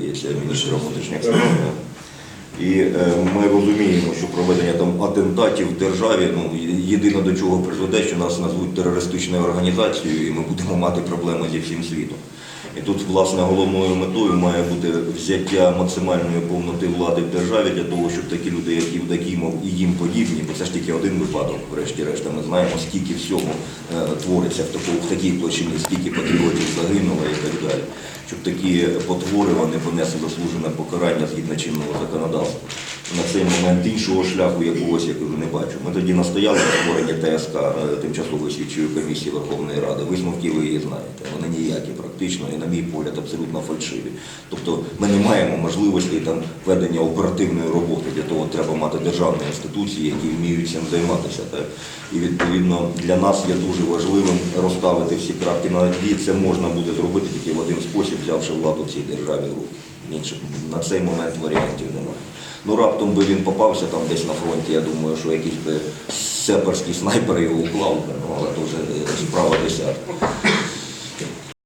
здається, міністра внутрішніх справ. І е, ми розуміємо, що проведення там атентатів в державі ну, єдине до чого призведе, що нас назвуть терористичною організацією, і ми будемо мати проблеми зі всім світом. І тут, власне, головною метою має бути взяття максимальної повноти влади в державі для того, щоб такі люди, як Євдокімов і їм подібні, бо це ж тільки один випадок, врешті-решт, ми знаємо, скільки всього е, твориться в такій площині, скільки патріотів загинуло і так далі. Щоб такі потвори вони понесли заслужене покарання згідно чинного законодавства. На цей момент іншого шляху якогось я кажу, не бачу. Ми тоді настояли на створенні ТСК е, тимчасової слідчої комісії Верховної Ради. Висновки ви її знаєте. Вони ніякі практично і, на мій погляд, абсолютно фальшиві. Тобто ми не маємо можливості там ведення оперативної роботи. Для того треба мати державні інституції, які вміють цим займатися. Так? І відповідно для нас є дуже важливим розставити всі крапки на «і». Це можна буде зробити тільки в один спосіб, взявши владу в цій державі руки. Інших на цей момент варіантів немає. Ну раптом би він попався там десь на фронті, я думаю, що якийсь би сеперський снайпер його уклав, би, ну, але то вже справа десятка.